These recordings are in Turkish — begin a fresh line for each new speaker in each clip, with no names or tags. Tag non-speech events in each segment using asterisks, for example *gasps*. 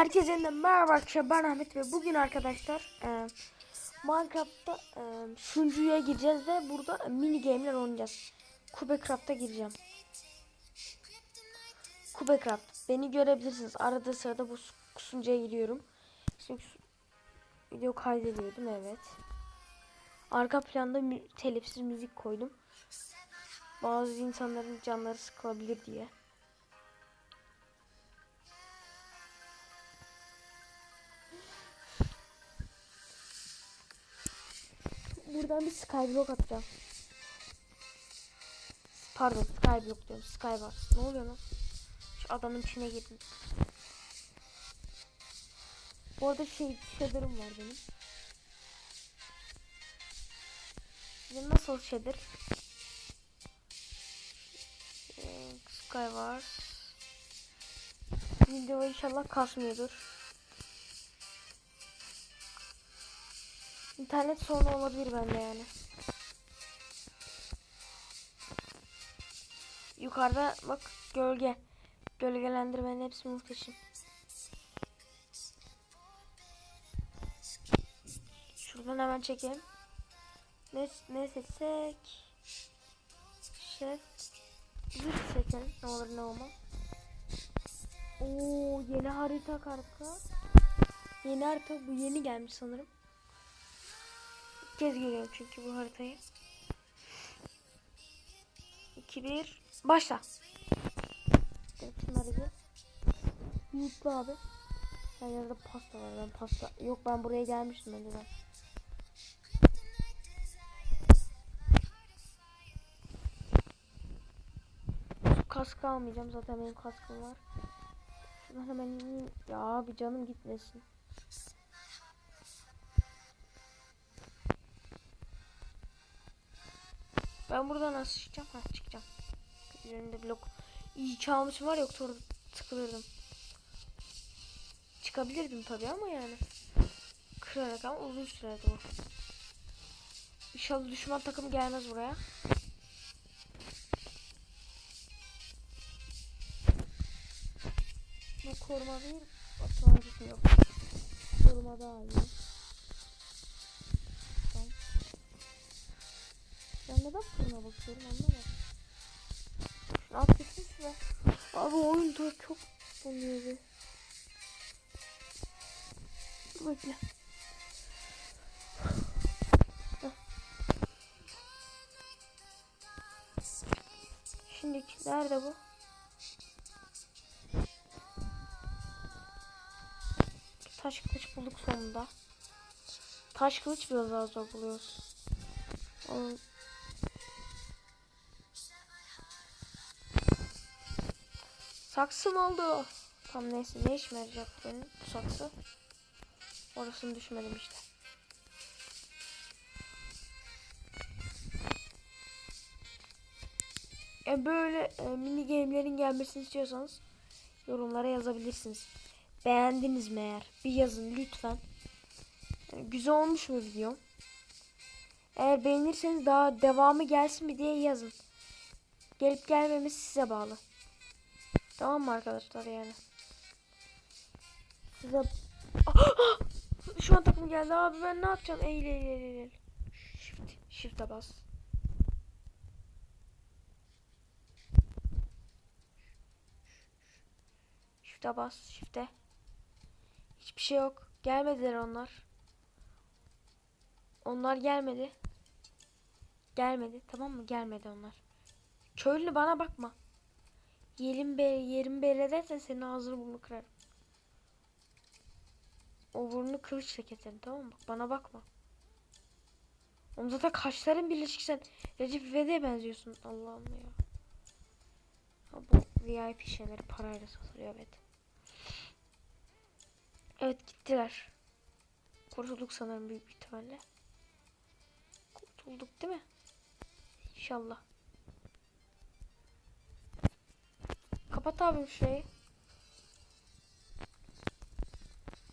Herkese yeniden merhaba arkadaşlar ben Ahmet ve bugün arkadaşlar e, Minecraft'ta e, sunucuya gireceğiz ve burada mini game'ler oynayacağız. Kubecraft'a gireceğim. Kubecraft beni görebilirsiniz. Arada sırada bu su- sunucuya giriyorum. Su- video kaydediyor değil mi? Evet. Arka planda mü- telifsiz müzik koydum. Bazı insanların canları sıkılabilir diye. Buradan bir skyblock atacağım. Pardon skyblock diyorum. Skybar. Ne oluyor lan? Şu adamın içine girdim. Bu arada şey shader'ım var benim. Benim nasıl shader? Ee, Skywars. Video inşallah kasmıyordur. İnternet sorunu olabilir bende yani. Yukarıda bak gölge. Gölgelendirmenin hepsi muhteşem. Şuradan hemen çekelim. Ne, ne seçsek? Şef. Zırh seçelim. Ne olur ne olmaz. Oo yeni harita karka. Yeni harita bu yeni gelmiş sanırım. Kez görüyorum çünkü bu haritayı. 2 1 başla. Şunları bir. Mutlu abi. Her yerde pasta var. Ben pasta yok ben buraya gelmiştim önceden. Kask almayacağım zaten benim kaskım var. Şuradan hemen. Ya abi canım gitmesin. Ben buradan nasıl çıkacağım? Ha çıkacağım. Üzerinde blok. İyi almışım var yoksa orada tıkılırdım. Çıkabilirdim tabii ama yani. Kırarak ama uzun sürerdi bu. İnşallah düşman takım gelmez buraya. Bu koruma değil. Otomatik yok. Koruma daha iyi. Neden fırına bakıyorum anlamadım. At gitsin şuraya. Abi oyun da çok donuyor be. Dur Bekle. Şimdi nerede bu? Taş kılıç bulduk sonunda. Taş kılıç biraz daha zor buluyoruz. Onun Saksı mı oldu? Tam neyse ne işime yarayacak benim saksı? Orasını düşmedim işte. E böyle e, mini game'lerin gelmesini istiyorsanız yorumlara yazabilirsiniz. Beğendiniz mi eğer? Bir yazın lütfen. E, güzel olmuş mu video? Eğer beğenirseniz daha devamı gelsin mi diye yazın. Gelip gelmemesi size bağlı. Tamam mı arkadaşlar yani? Size... *gasps* Şu an takım geldi abi ben ne yapacağım? Eğil eğil eğil eğil. Shift. Shift'e bas. Shift'e bas. Shift'e. Hiçbir şey yok. Gelmediler onlar. Onlar gelmedi. Gelmedi. Tamam mı? Gelmedi onlar. Köylü bana bakma. Yerim be yerim belli edersen senin ağzını burnunu kırarım. O burnunu kılıçla keserim tamam mı? Bana bakma. Oğlum zaten kaşların birleşik sen Recep İvedik'e benziyorsun. Allah'ım ya. Ha, bu VIP şeyleri parayla satılıyor evet. Evet gittiler. Kurtulduk sanırım büyük ihtimalle. Kurtulduk değil mi? İnşallah. Kapat abi şurayı.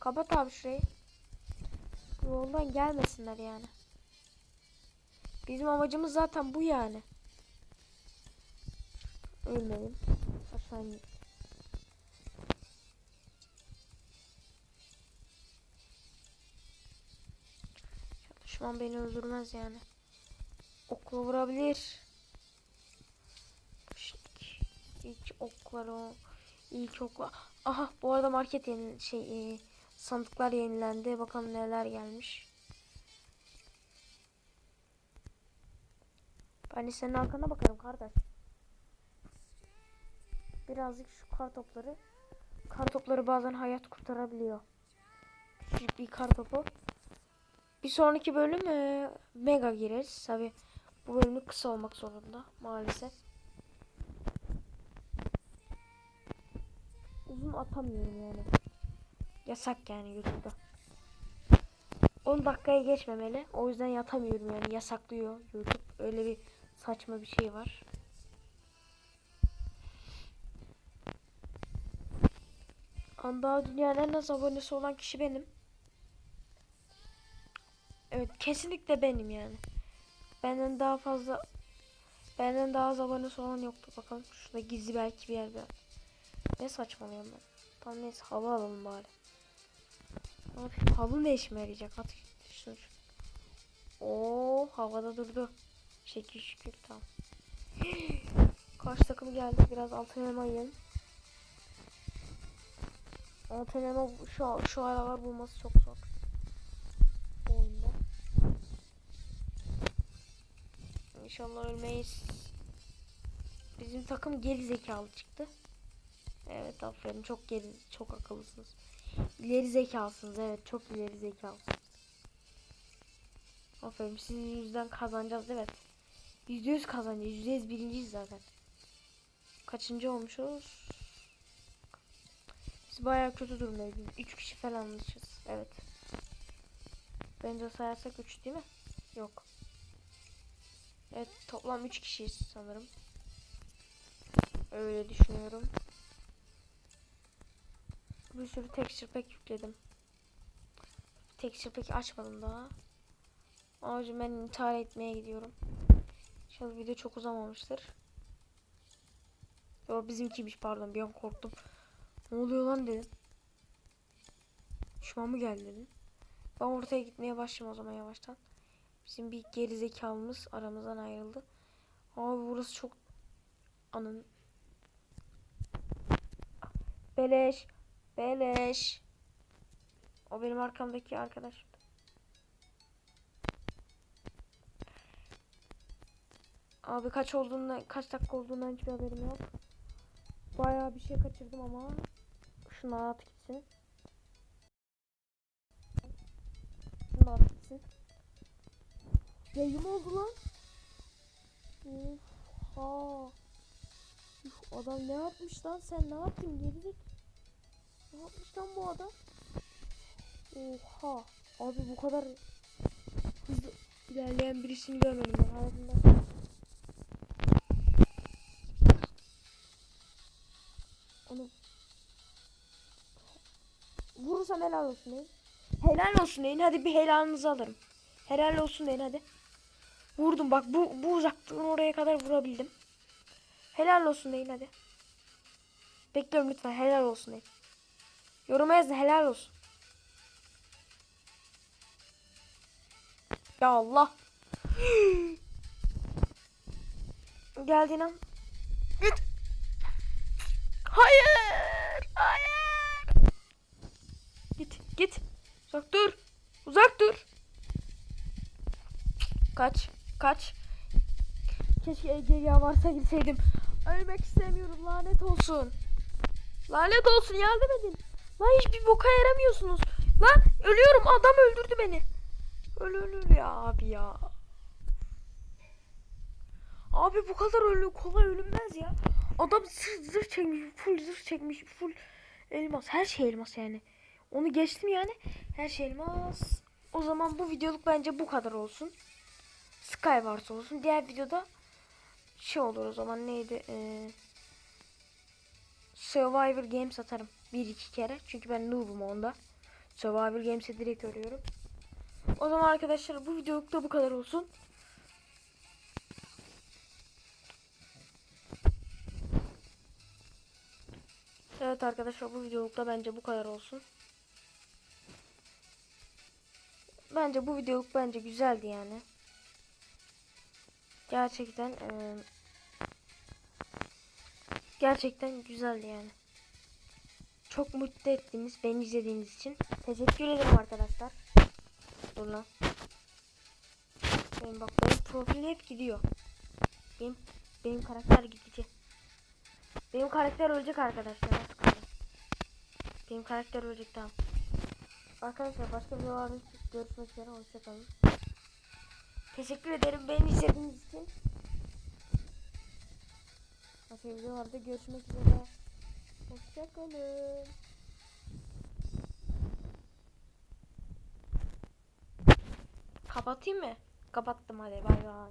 Kapat abi şurayı. Yoldan gelmesinler yani. Bizim amacımız zaten bu yani. Ölmedim. Aşağı Düşman beni öldürmez yani. Okla vurabilir ilk oklar o. İlk okla. Aha bu arada market yeni şey e, sandıklar yenilendi. Bakalım neler gelmiş. Ben de senin arkana bakarım kardeş. Birazcık şu kar topları. Kar topları bazen hayat kurtarabiliyor. Küçük bir kar topu. Bir sonraki bölüm e, mega gireriz. Tabi bu bölümü kısa olmak zorunda maalesef. Uzun atamıyorum yani. Yasak yani YouTube'da. 10 dakikaya geçmemeli. O yüzden yatamıyorum yani yasaklıyor YouTube. Öyle bir saçma bir şey var. Anda dünyanın en az abonesi olan kişi benim. Evet kesinlikle benim yani. Benden daha fazla benden daha az abonesi olan yoktu. Bakalım şurada gizli belki bir yerde. Ne saçmalıyorum ben. Tamam neyse halı alalım bari. Abi halı ne işime yarayacak? At şunu. Oo havada durdu. Şekil şükür tamam. *gasps* Karşı takım geldi. Biraz altın elma yiyelim. Altın şu, şu aralar bulması çok zor. Oyunda. İnşallah ölmeyiz. Bizim takım geri zekalı çıktı. Evet aferin çok geri çok akıllısınız. İleri zekalısınız evet çok ileri zekalısınız. Aferin sizin yüzden kazanacağız evet. Yüzde yüz kazanacağız. Yüzde yüz birinciyiz zaten. Kaçıncı olmuşuz? Biz bayağı kötü durumdayız. Üç kişi falanmışız. Evet. Bence sayarsak üç değil mi? Yok. Evet toplam üç kişiyiz sanırım. Öyle düşünüyorum. Bir sürü texture pack yükledim. Texture pack açmadım daha. Abicim ben intihar etmeye gidiyorum. İnşallah video çok uzamamıştır. Yo bizimkiymiş pardon bir an korktum. Ne oluyor lan dedim. Düşman mı geldi dedim. Ben ortaya gitmeye başlayayım o zaman yavaştan. Bizim bir geri zekalımız aramızdan ayrıldı. Abi burası çok anın. Beleş. Beleş. O benim arkamdaki arkadaş. Abi kaç olduğundan kaç dakika olduğundan hiçbir haberim yok. Bayağı bir şey kaçırdım ama şunu at gitsin. Şunu at gitsin. Yayım oldu lan. Ha. Uf, adam ne yapmış lan sen ne yaptın gerilik? Ne yapmış lan bu adam? Oha. Abi bu kadar hızlı ilerleyen birisini görmedim ben hayatımda. Onu vurursam helal olsun deyin. Helal olsun deyin. Hadi bir helalınızı alırım. Helal olsun deyin hadi. Vurdum bak bu bu uzaklığın oraya kadar vurabildim. Helal olsun deyin hadi. Bekliyorum lütfen helal olsun deyin. Yoruma yazın helal olsun. Ya Allah. *gasps* Geldiğin an. Git. Hayır. Hayır. Git. Git. Uzak dur. Uzak dur. Kaç. Kaç. Keşke Ege'ye varsa gitseydim. Ölmek istemiyorum. Lanet olsun. Lanet olsun. Yardım edin. Lan hiçbir boka yaramıyorsunuz. Lan ölüyorum. Adam öldürdü beni. Öl ölür ya abi ya. Abi bu kadar ölü kolay ölünmez ya. Adam zırh, çekmiş, full zırh çekmiş, full elmas. Her şey elmas yani. Onu geçtim yani. Her şey elmas. O zaman bu videoluk bence bu kadar olsun. Skywars olsun. Diğer videoda şey olur o zaman neydi? Ee, Survivor Games atarım. Bir iki kere. Çünkü ben noob'um onda. Survivor Games'e direkt örüyorum. O zaman arkadaşlar bu videoluk da bu kadar olsun. Evet arkadaşlar bu videoluk da bence bu kadar olsun. bence bu videoluk bence güzeldi yani. Gerçekten e, gerçekten güzeldi yani. Çok mutlu ettiniz beni izlediğiniz için. Teşekkür ederim arkadaşlar. Dur lan. Benim bak benim profil hep gidiyor. Benim benim karakter gidecek. Benim karakter ölecek arkadaşlar. Benim karakter ölecek tamam. Arkadaşlar başka videolarda görüşmek üzere. Hoşçakalın. Teşekkür ederim beni izlediğiniz için. Başka videolarda görüşmek üzere. Hoşçakalın. Kapatayım mı? Kapattım hadi bay bay.